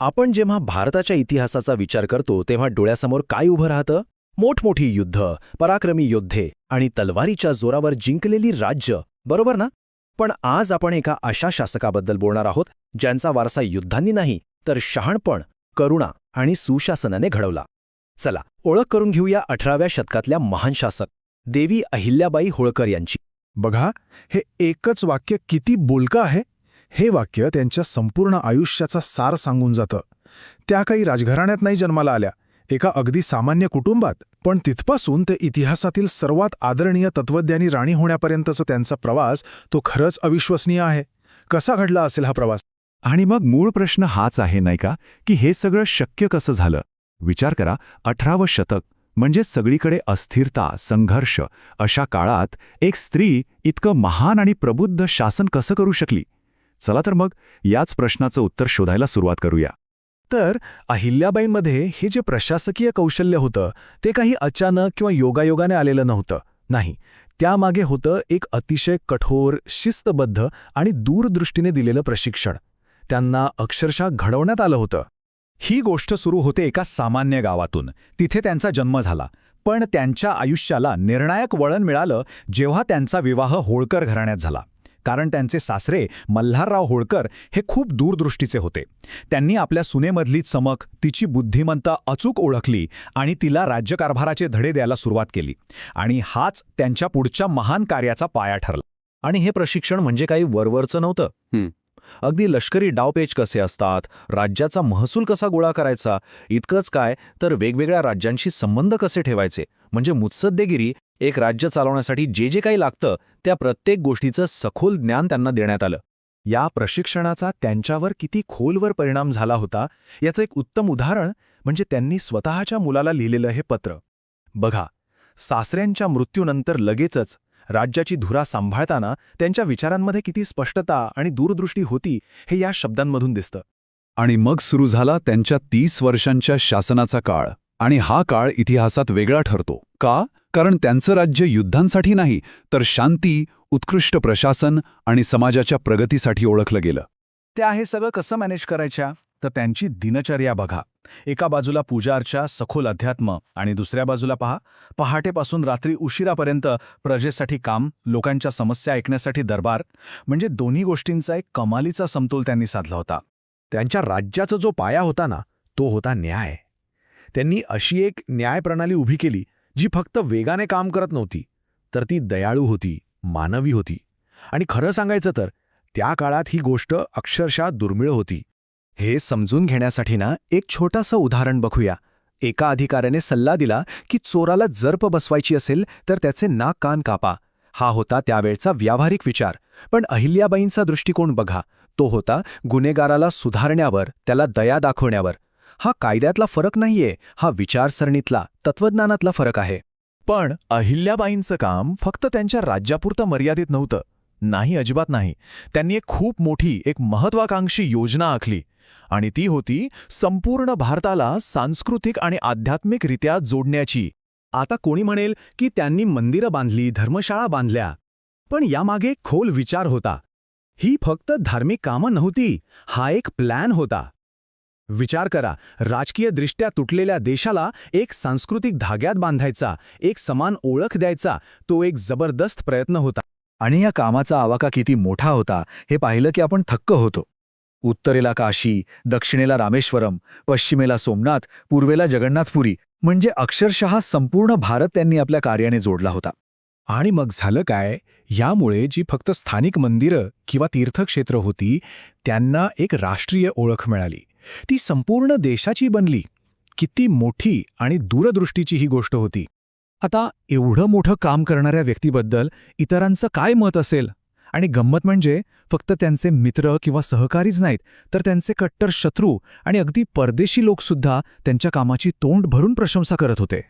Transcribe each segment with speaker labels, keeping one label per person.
Speaker 1: आपण जेव्हा भारताच्या इतिहासाचा विचार करतो तेव्हा डोळ्यासमोर काय उभं राहतं? मोठमोठी युद्ध पराक्रमी योद्धे आणि तलवारीच्या जोरावर जिंकलेली राज्य बरोबर ना? पण आज आपण एका अशा शासकाबद्दल बोलणार आहोत ज्यांचा वारसा युद्धांनी नाही तर शहाणपण करुणा आणि सुशासनाने घडवला. चला ओळख करून घेऊया अठराव्या शतकातल्या महान शासक देवी अहिल्याबाई होळकर यांची.
Speaker 2: बघा हे एकच वाक्य किती बोलकं आहे. हे वाक्य त्यांच्या संपूर्ण आयुष्याचा सार सांगून जातं. त्या काही राजघराण्यात नाही जन्माला आल्या. एका अगदी सामान्य कुटुंबात. पण तिथपासून ते इतिहासातील सर्वात आदरणीय तत्वज्ञानी राणी होण्यापर्यंतचा त्यांचा प्रवास तो खरंच अविश्वसनीय आहे. कसा घडला असेल हा प्रवास?
Speaker 3: आणि मग मूळ प्रश्न हाच आहे नाही का की हे सगळं शक्य कसं झालं? विचार करा अठरावं शतक म्हणजे सगळीकडे अस्थिरता संघर्ष अशा काळात एक स्त्री इतकं महान आणि प्रबुद्ध शासन कसं करू शकली? चला तर मग याच प्रश्नाचं उत्तर शोधायला सुरुवात करूया.
Speaker 2: तर अहिल्याबाईंमध्ये हे जे प्रशासकीय कौशल्य होतं ते काही अचानक किंवा योगायोगाने आलेलं नव्हतं नाही. त्यामागे होतं एक अतिशय कठोर शिस्तबद्ध आणि दूरदृष्टीने दिलेलं प्रशिक्षण. त्यांना अक्षरशः घडवण्यात आलं होतं.
Speaker 4: ही गोष्ट सुरू होते एका सामान्य गावातून. तिथे त्यांचा जन्म झाला. पण त्यांच्या आयुष्याला निर्णायक वळण मिळालं जेव्हा त्यांचा विवाह होळकर घराण्यात झाला. कारण त्यांचे सासरे मल्हारराव होळकर हे खूप दूरदृष्टीचे होते. त्यांनी आपल्या सुनेमधली चमक तिची बुद्धिमत्ता अचूक ओळखली आणि तिला राज्यकारभाराचे धडे द्यायला सुरुवात केली आणि हाच त्यांच्या पुढच्या महान कार्याचा पाया ठरला.
Speaker 1: आणि हे प्रशिक्षण म्हणजे काही वरवरचं नव्हतं. अगदी लष्करी डावपेच कसे असतात राज्याचा महसूल कसा गोळा करायचा इतकंच काय तर वेगवेगळ्या राज्यांशी संबंध कसे ठेवायचे म्हणजे मुत्सद्देगिरी एक राज्य चालवण्यासाठी जे जे काही लागतं त्या प्रत्येक गोष्टीचं सखोल ज्ञान त्यांना देण्यात आलं.
Speaker 2: या प्रशिक्षणाचा त्यांच्यावर किती खोलवर परिणाम झाला होता याचं एक उत्तम उदाहरण म्हणजे त्यांनी स्वतःच्या मुलाला लिहिलेलं हे पत्र. बघा सासऱ्यांच्या मृत्यूनंतर लगेचच राज्याची धुरा सांभाळताना त्यांच्या विचारांमध्ये किती स्पष्टता आणि दूरदृष्टी होती हे या शब्दांमधून दिसतं.
Speaker 4: आणि मग सुरू झाला त्यांच्या तीस वर्षांच्या शासनाचा काळ. आणि हा काळ इतिहासात वेगळा ठरतो. का? कारण त्यांचं राज्य युद्धांसाठी नाही तर शांती उत्कृष्ट प्रशासन आणि समाजाच्या प्रगतीसाठी ओळखलं गेलं.
Speaker 2: त्या हे सगळं कसं मॅनेज करायच्या? तर त्यांची दिनचर्या बघा. एका बाजूला पूजाअर्चा सखोल अध्यात्म आणि दुसऱ्या बाजूला पहा पहाटेपासून रात्री उशिरापर्यंत प्रजेसाठी काम लोकांच्या समस्या ऐकण्यासाठी दरबार म्हणजे दोन्ही गोष्टींचा एक कमालीचा समतोल त्यांनी साधला होता. त्यांच्या राज्याचा जो पाया होता ना तो होता न्याय. त्यांनी अशी एक न्यायप्रणाली उभी केली जी फक्त वेगाने काम करत नव्हती तर ती दयाळू होती मानवी होती. आणि खरं सांगायचं तर त्या काळात ही गोष्ट अक्षरशः दुर्मिळ होती.
Speaker 1: हे समजून घेण्यासाठी ना एक छोटंसं उदाहरण बघूया. एका अधिकाऱ्याने सल्ला दिला की चोराला जर्प बसवायची असेल तर त्याचे नाक कान कापा. हा होता त्यावेळचा व्यावहारिक विचार. पण अहिल्याबाईंचा दृष्टिकोन बघा. तो होता गुन्हेगाराला सुधारण्यावर त्याला दया दाखवण्यावर. हा कायद्यातला फरक नाहीये हा विचारसरणीतला तत्वज्ञानातला फरक आहे.
Speaker 2: पण अहिल्याबाईंचं काम फक्त त्यांच्या राज्यापुरतं मर्यादित नव्हतं. नाही अजिबात नाही. त्यांनी एक खूप मोठी एक महत्वाकांक्षी योजना आखली. आणि ती होती संपूर्ण भारताला सांस्कृतिक आणि आध्यात्मिकरित्या जोडण्याची. आता कोणी म्हणेल की त्यांनी मंदिरं बांधली धर्मशाळा बांधल्या. पण यामागे खोल विचार होता. ही फक्त धार्मिक कामं नव्हती हा एक प्लॅन होता. विचार करा. राजकीयदृष्ट्या तुटलेल्या देशाला एक सांस्कृतिक धाग्यात बांधायचा एक समान ओळख द्यायचा तो एक जबरदस्त प्रयत्न होता.
Speaker 4: आणि या कामाचा आवाका किती मोठा होता हे पाहिलं की आपण थक्क होतो. उत्तरेला काशी दक्षिणेला रामेश्वरम पश्चिमेला सोमनाथ पूर्वेला जगन्नाथपुरी म्हणजे अक्षरशः संपूर्ण भारत त्यांनी आपल्या कार्याने जोडला होता.
Speaker 2: आणि मग झालं काय? यामुळे जी फक्त स्थानिक मंदिरं किंवा तीर्थक्षेत्र होती त्यांना एक राष्ट्रीय ओळख मिळाली. ती संपूर्ण देशाची बनली. किती मोठी आणि दूरदृष्टीची ही गोष्ट होती. आता एवढं मोठं काम करणाऱ्या व्यक्तीबद्दल इतरांचं काय मत असेल? आणि गंमत म्हणजे फक्त त्यांचे मित्र किंवा सहकारीच नाहीत तर त्यांचे कट्टर शत्रू आणि अगदी परदेशी लोकसुद्धा त्यांच्या कामाची तोंड भरून प्रशंसा करत होते.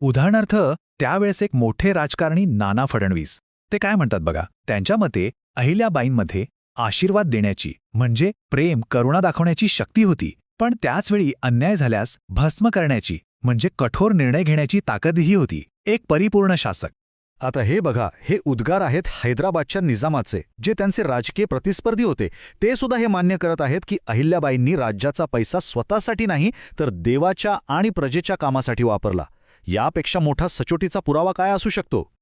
Speaker 2: उदाहरणार्थ त्यावेळेस एक मोठे राजकारणी नाना फडणवीस. ते काय म्हणतात बघा? त्यांच्या मते अहिल्याबाईंमध्ये आशीर्वाद देण्याची म्हणजे प्रेम करुणा दाखवण्याची शक्ती होती. पण त्याचवेळी अन्याय झाल्यास भस्म करण्याची म्हणजे कठोर निर्णय घेण्याची ताकदही होती. एक परिपूर्ण शासक.
Speaker 4: आता हे बघा हे उद्गार आहेत हैदराबादच्या निजामाचे जे त्यांचे राजकीय प्रतिस्पर्धी होते. ते सुद्धा हे मान्य करत आहेत की अहिल्याबाईंनी राज्याचा पैसा स्वतःसाठी नाही तर देवाच्या आणि प्रजेच्या कामासाठी वापरला. यापेक्षा मोठा सचोटीचा पुरावा काय असू शकतो?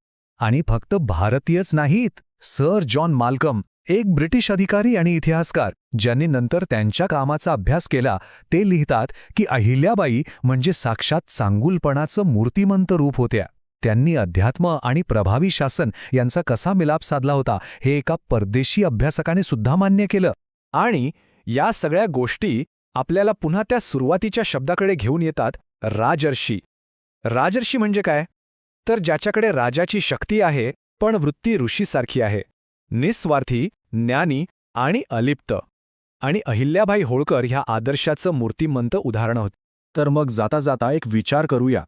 Speaker 2: आणि फक्त भारतीयच नाहीत सर जॉन माल्कम एक ब्रिटिश अधिकारी आणि इतिहासकार ज्यांनी नंतर त्यांच्या कामाचा अभ्यास केला ते लिहितात की अहिल्याबाई म्हणजे साक्षात चांगुलपणाचं मूर्तिमंत रूप होत्या. त्यांनी अध्यात्म आणि प्रभावी शासन यांचा कसा मिलाप साधला होता हे एका परदेशी अभ्यासकाने सुद्धा मान्य केलं. आणि या सगळ्या गोष्टी आपल्याला पुन्हा त्या सुरुवातीच्या शब्दाकडे घेऊन येतात राजर्षी. राजर्षी म्हणजे काय? तर ज्याच्याकडे राजाची शक्ती आहे पण वृत्ती ऋषीसारखी आहे. निस्वार्थी ज्ञानी आणि अलिप्त. आणि अहिल्याबाई होळकर ह्या आदर्शाचं मूर्तिमंत उदाहरण होत.
Speaker 3: तर मग जाता जाता एक विचार करूया.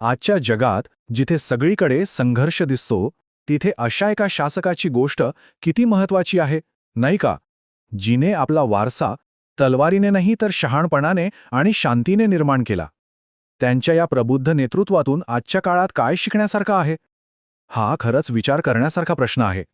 Speaker 3: आजच्या जगात जिथे सगळीकडे संघर्ष दिसतो तिथे अशा एका शासकाची गोष्ट किती महत्वाची आहे नाही का? जिने आपला वारसा तलवारीने नाही तर शहाणपणाने आणि शांतीने निर्माण केला. त्यांच्या या प्रबुद्ध नेतृत्वातून आजच्या काळात काय शिकण्यासारखं आहे? हा खरंच विचार करण्यासारखा प्रश्न आहे.